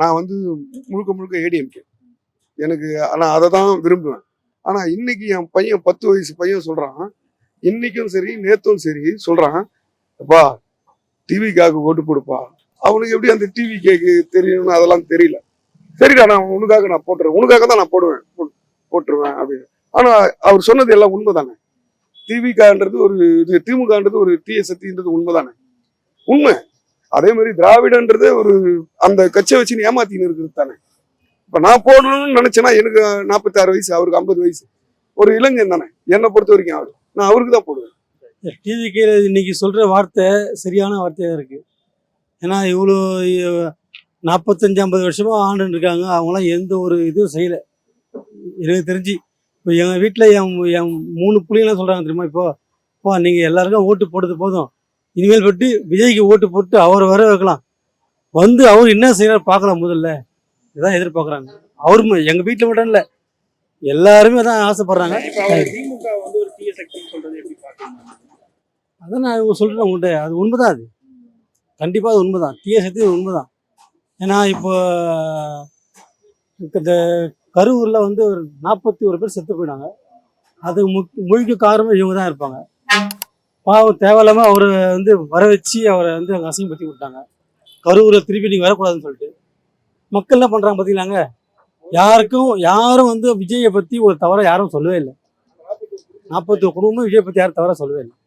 நான் வந்து முழுக்க முழுக்க ஏடிஎம்கே எனக்கு ஆனால் அதை தான் விரும்புவேன். ஆனால் இன்னைக்கு என் பையன் பத்து வயசு பையன் சொல்கிறான் இன்னைக்கும் சரி நேத்தும் சரி சொல்கிறான் அப்பா டிவிக்காக ஓட்டு கொடுப்பா அவனுக்கு எப்படி அந்த டிவி கேக்கு தெரியணும்னு அதெல்லாம் தெரியல. சரிடா நான் உனக்காக நான் போட்டுருவேன் உனக்காக தான் நான் போடுவேன். போட்டுருவேன் அப்படின்னு. ஆனா அவர் சொன்னது எல்லாம் உண்மைதானே? திமுகன்றது ஒரு இது திமுகன்றது ஒரு தீய சக்தின்றது உண்மைதானே? உண்மை. அதே மாதிரி திராவிடன்றது ஒரு அந்த கட்சியை வச்சு ஏமாத்தின்னு இருக்கிறது தானே. இப்போ நான் போடணும்னு நினைச்சேன்னா எனக்கு நாற்பத்தாறு வயசு அவருக்கு ஐம்பது வயசு. ஒரு இளைஞன் தானே. என்னை பொறுத்த வரைக்கும் அவர். நான் அவருக்கு தான் போடுவேன். டிவிக்கு இன்னைக்கு சொல்கிற வார்த்தை சரியான வார்த்தையாக இருக்குது ஏன்னா இவ்வளோ நாற்பத்தஞ்சு ஐம்பது வருஷமாக ஆண்டுன்னு இருக்காங்க. அவங்களாம் எந்த ஒரு இதுவும் செய்யலை. எனக்கு தெரிஞ்சு இப்போ எங்கள் வீட்டில் என் என் மூணு பிள்ளைங்களாம் சொல்கிறாங்க தெரியுமா? இப்போ இப்போ நீங்கள் எல்லாருக்கும் ஓட்டு போடுறது போதும். இனிமேல் பட்டு விஜய்க்கு ஓட்டு போட்டு அவரை வர வைக்கலாம். வந்து அவர் என்ன செய்யறாரு பார்க்கலாம் முதல்ல. இதான் எதிர்பார்க்குறாங்க. அவரும் எங்கள் வீட்டில் மட்டும் இல்லை எல்லாருமே தான் ஆசைப்படுறாங்க. வந்து ஒரு அதான் நான் இவங்க சொல்கிறேன் உங்கள்கிட்ட அது உண்மைதான் அது. கண்டிப்பாக அது உண்மைதான். தீய சக்தி உண்மைதான். ஏன்னா இப்போ இந்த கரூரில் வந்து ஒரு நாற்பத்தி ஒரு பேர் செத்து போயிட்டாங்க. அது முக் முழுக்க காரணம் இவங்க தான் இருப்பாங்க. பாவம் தேவையில்லாமல் அவரை வந்து வர வச்சு அவரை வந்து அங்கே அசிங்கப்படுத்தி விட்டாங்க. கரூரில் திருப்பி நீங்கள் வரக்கூடாதுன்னு சொல்லிட்டு. மக்கள் என்ன பண்ணுறாங்க பார்த்தீங்களாங்க யாருக்கும் யாரும் வந்து விஜயை பற்றி ஒரு தவறை யாரும் சொல்லவே இல்லை. நாற்பத்தி குடும்பம் விஜயை பற்றி யாரும் தவறாக சொல்லவே இல்லை.